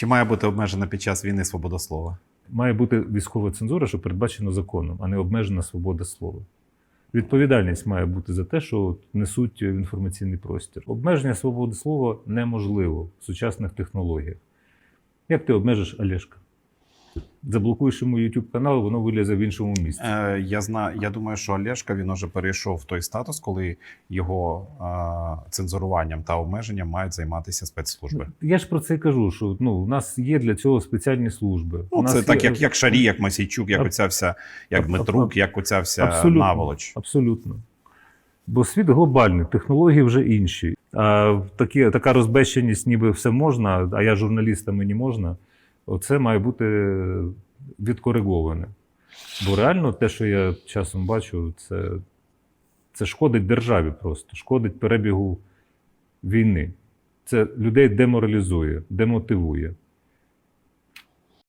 Чи має бути обмежена під час війни свобода слова? Має бути військова цензура, що передбачено законом, а не обмежена свобода слова. Відповідальність має бути за те, що несуть в інформаційний простір. Обмеження свободи слова неможливо в сучасних технологіях. Як ти обмежиш Олешка? Заблокуєш йому YouTube канал, воно вилізе в іншому місці. Е, я знаю, я думаю, що Олешка він уже перейшов в той статус, коли його е, цензуруванням та обмеженням мають займатися спецслужби. Я ж про це й кажу, що ну, у нас є для цього спеціальні служби. у Ну, нас це так, є- як, як Шарі, як Масійчук, як Аб- оця вся, як Дмитрук, як оця вся Абсолютно. наволоч. Абсолютно. Бо світ глобальний, технології вже інші. А такі, така розбещеність, ніби все можна, а я журналіст, а мені можна. Оце має бути відкориговане. Бо реально те, що я часом бачу, це, це шкодить державі просто, шкодить перебігу війни. Це людей деморалізує, демотивує.